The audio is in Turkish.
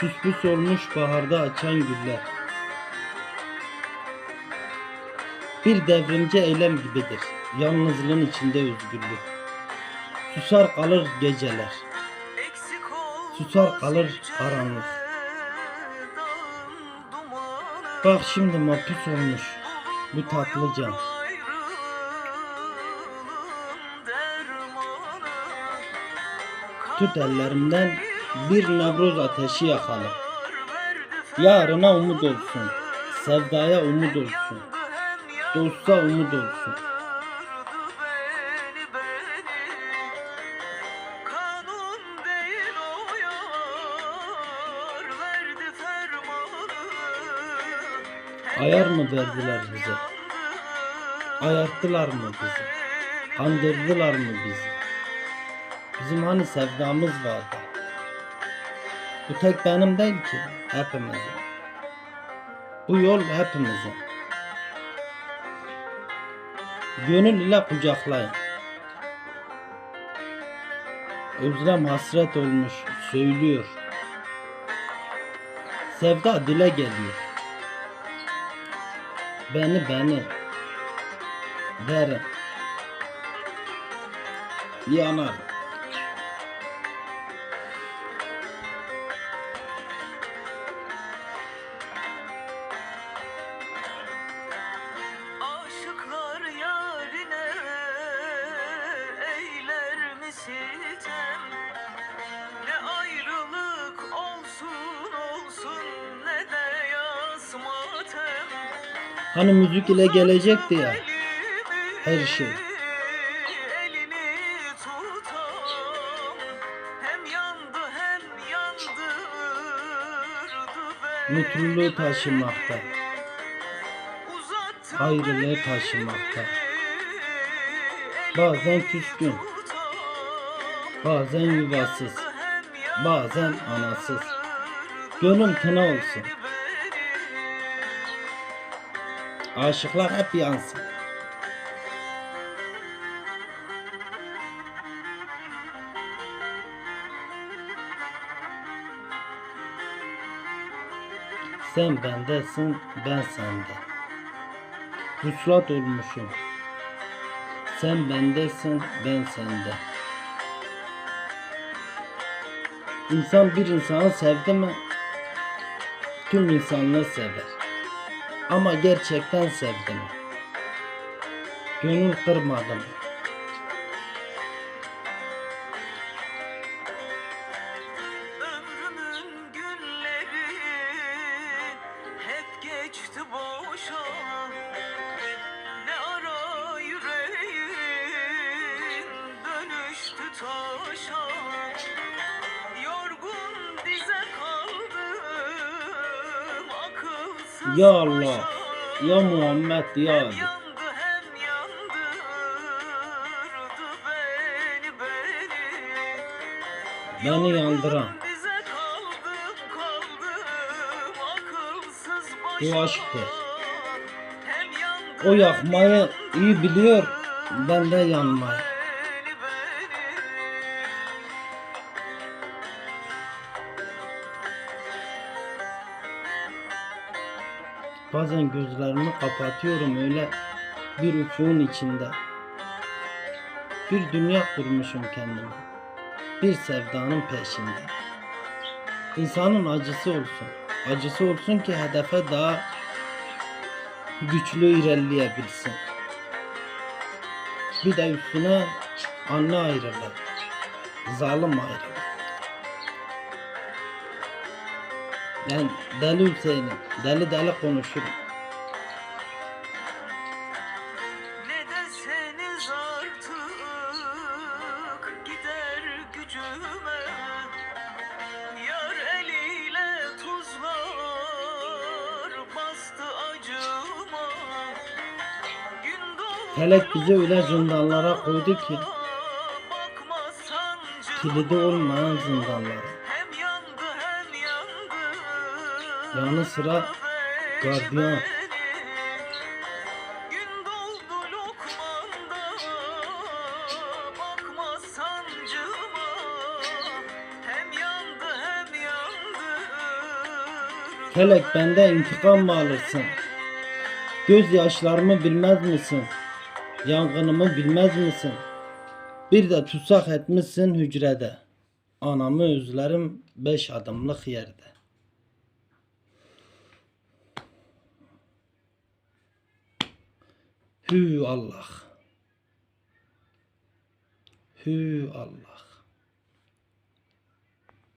Süspüs olmuş baharda açan güller. Bir devrimci eylem gibidir. Yalnızlığın içinde özgürlük. Susar kalır geceler. Susar kalır karanlık. Bak şimdi mapus olmuş bu tatlı can. Tut ellerimden bir Nevruz ateşi yakalım. Yarına umut olsun. Sevdaya umut olsun. Dosta umut olsun. Ayar mı verdiler bize? Ayarttılar mı bizi? Kandırdılar mı bizi? Bizim hani sevdamız vardı. Bu tek benim değil ki. Hepimizin. Bu yol hepimizin. Gönül ile kucaklayın. Özlem hasret olmuş söylüyor. Sevda dile geliyor. Beni beni derim. Yanar. Hani müzik ile gelecekti ya. Her şey. Mutluluğu taşımakta. Ayrılığı taşımakta. Bazen küskün, bazen yuvasız, bazen anasız. Gönlüm kına olsun. Aşıklar hep yansın. Sen bendesin, ben sende. Vuslat olmuşum. Sen bendesin, ben sende. İnsan bir insanı sevdi mi tüm insanlığı sever. Ama gerçekten sevdi mi? Gönül kırmadı Ya Allah, ya Muhammed ya Ali. beni yandıran. bu aşktır. O yakmayı iyi biliyor, ben de yanmayı. Bazen gözlerimi kapatıyorum öyle bir ufuğun içinde. Bir dünya kurmuşum kendime. Bir sevdanın peşinde. İnsanın acısı olsun. Acısı olsun ki hedefe daha güçlü ilerleyebilsin. Bir de üstüne anne ayrılır. Zalim ayrılır. Ben deli Hüseyin'im. Deli deli konuşurum. Felek bizi öyle zindanlara koydu ki kilidi olmayan zindanlara. Yanı sıra gardiyan. Kelek bende intikam mı alırsın? Gözyaşlarımı bilmez misin? Yangınımı bilmez misin? Bir de tutsak etmişsin hücrede. Anamı özlerim beş adımlık yerde. Hü Allah. Hü Allah.